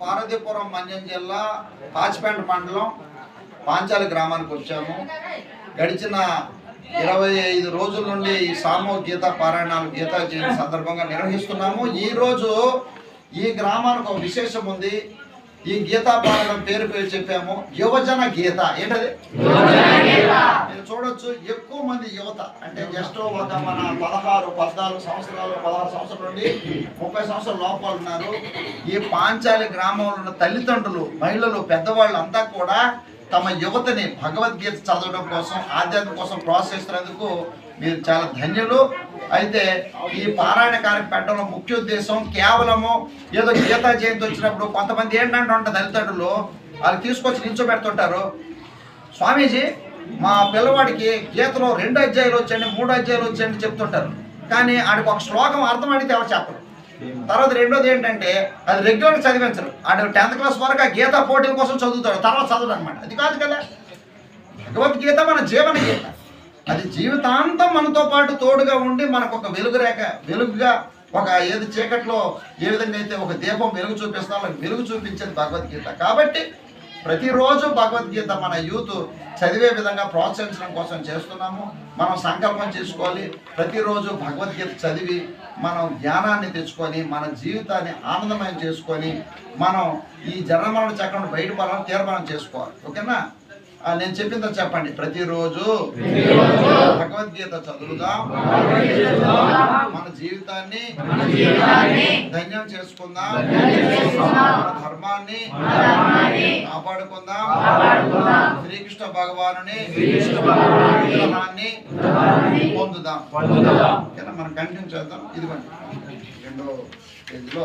పార్వతీపురం మంజం జిల్లా పాచిపేంట మండలం పాంచాలి గ్రామానికి వచ్చాము. గడిచిన ఇరవై ఐదు రోజుల నుండి ఈ సామూహిక గీత పారాయణాలు గీతా జయంతి సందర్భంగా నిర్వహిస్తున్నాము. ఈ రోజు ఈ గ్రామానికి ఒక విశేషం ఉంది. ఈ గీతా పాఠం పేరు పేరు చెప్పాము. యువజన గీత. ఏంటది? మీరు చూడొచ్చు ఎక్కువ మంది యువత అంటే జస్ట్ ఒక మన పదహారు పద్నాలుగు సంవత్సరాలు పదహారు సంవత్సరాల నుండి ముప్పై సంవత్సరాల లోపల ఉన్నారు. ఈ పాంచాలి గ్రామంలో ఉన్న తల్లిదండ్రులు మహిళలు పెద్దవాళ్ళు అంతా కూడా తమ యువతని భగవద్గీత చదవడం కోసం ఆధ్యాత్మిక కోసం ప్రోత్సహిస్తున్నందుకు మీరు చాలా ధన్యులు. అయితే ఈ పారాయణ కార్యం పెట్టడంలో ముఖ్య ఉద్దేశం కేవలము ఏదో గీతా జయంతి వచ్చినప్పుడు కొంతమంది ఏంటంటే ఉంటుంది తల్లిదండ్రులు వాళ్ళు తీసుకొచ్చి నిల్చోబెడుతుంటారు. స్వామీజీ మా పిల్లవాడికి గీతలో రెండు అధ్యాయులు వచ్చండి మూడు అధ్యాయులు వచ్చండి చెప్తుంటారు. కానీ ఆడికి ఒక శ్లోకం అర్థం అడిగితే ఎవరు చెప్పరు. తర్వాత రెండోది ఏంటంటే అది రెగ్యులర్ చదివించరు. ఆడు టెన్త్ క్లాస్ వరకు ఆ గీత పోటీల కోసం చదువుతాడు తర్వాత చదవడం అనమాట అది కాదు కదా. భగవద్గీత మన జీవన గీత. అది జీవితాంతం మనతో పాటు తోడుగా ఉండి మనకు ఒక వెలుగురేఖ వెలుగుగా ఒక ఏది చీకట్లో ఏ విధంగా అయితే ఒక దీపం వెలుగు చూపిస్తామో వెలుగు చూపించేది భగవద్గీత. కాబట్టి ప్రతిరోజు భగవద్గీత మన యూత్ చదివే విధంగా ప్రోత్సహించడం కోసం చేస్తున్నాము. మనం సంకల్పం చేసుకోవాలి. ప్రతిరోజు భగవద్గీత చదివి మనం జ్ఞానాన్ని తెచ్చుకొని మన జీవితాన్ని ఆనందమయం చేసుకొని మనం ఈ జనమరణ చక్రం బయటపడాలని తీర్మానం చేసుకోవాలి. ఓకేనా? నేను చెప్పిందో చెప్పండి. ప్రతిరోజు భగవద్గీత చదువుదాం. మన జీవితాన్ని ధన్యం చేసుకుందాం. మన ధర్మాన్ని కాపాడుకుందాం. శ్రీకృష్ణ భగవానుని విగ్రహాన్ని పొందుదాం? మనం కంటిన్యూ చేద్దాం. ఇదిగోండి. రెండో పేజీలో